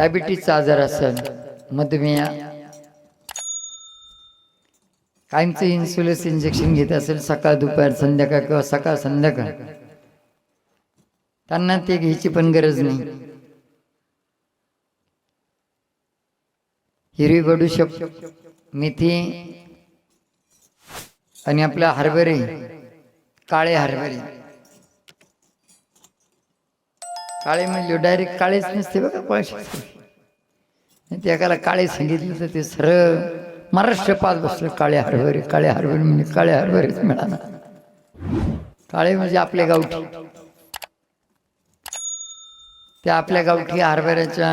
डायबिटीजचा आजार असेल मधुमेह. कायमचं इन्सुलिन इंजेक्शन घेत असेल सकाळ दुपार संध्याकाळ किंवा सकाळ संध्याकाळ. त्यांना ते घ्यायची पण गरज नाही. हिरवी बडूशेप मेथी आणि आपल्या हरभरे काळे हरभरे. काळे म्हणले डायरेक्ट काळेच नसते बघा पैसे ते एकाला काळे सांगितले तर ते सरळ महाराष्ट्र पाच बसलं काळे हरभरे काळे हरभरे म्हणजे काळे हरभरेच मिळाला. काळे म्हणजे आपले गावठी. त्या आपल्या गावठी हरभऱ्याच्या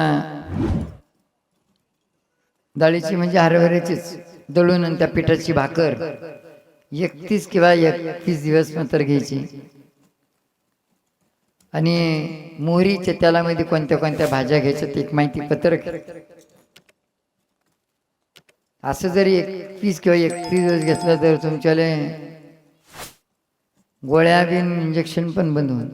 डाळीची म्हणजे हरभऱ्याचीच दळून आणि त्या पिठाची भाकर. एकतीस किंवा एकतीस दिवस नंतर घ्यायची. आणि मोहरीच्या तेलामध्ये कोणत्या कोणत्या भाज्या घ्यायच्या ते एक माहिती पत्रक? असं जरी एकतीस किंवा एकतीस दिवस घेतलं तर तुमच्याले गोळ्या बिन इंजेक्शन पण बंद होईल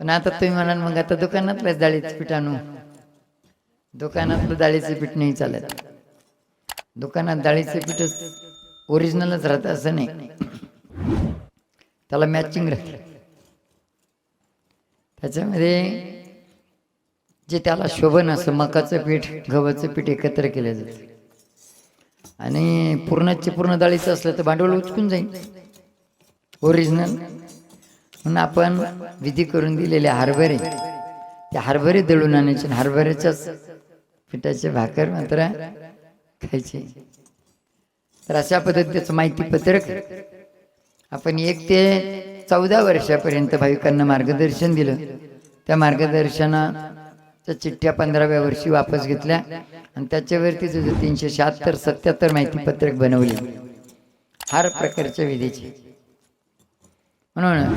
पण आता तुम्ही म्हणाल मग आता दुकानातल्याच डाळीचं पीठ आणू. दुकानातलं डाळीचं पीठ नाही चालत. दुकानात डाळीचं पीठच ओरिजिनलच राहतं असं नाही. त्याला मॅचिंग राहते त्याच्यामध्ये जे त्याला शोभन असं मकाचं पीठ गव्हाचं पीठ एकत्र केलं जातं आणि पूर्णाची पूर्ण डाळीचं असलं तर भांडवल उचकून जाईल. ओरिजिनल म्हणून आपण विधी करून दिलेले हरभरे ते हरभरे दळून आणायचे हरभऱ्याच्याच पिठाचे भाकर मात्र खायचे. तर अशा पद्धतीचं माहिती पत्रक आपण एक ते चौदा वर्षापर्यंत भाविकांना मार्गदर्शन दिलं. त्या मार्गदर्शनाच्या चिठ्ठ्या पंधराव्या वर्षी वापस घेतल्या आणि त्याच्यावरती तुझं तीनशे शहात्तर सत्याहत्तर माहिती पत्रक बनवली. हर प्रकारच्या विधीची. म्हणून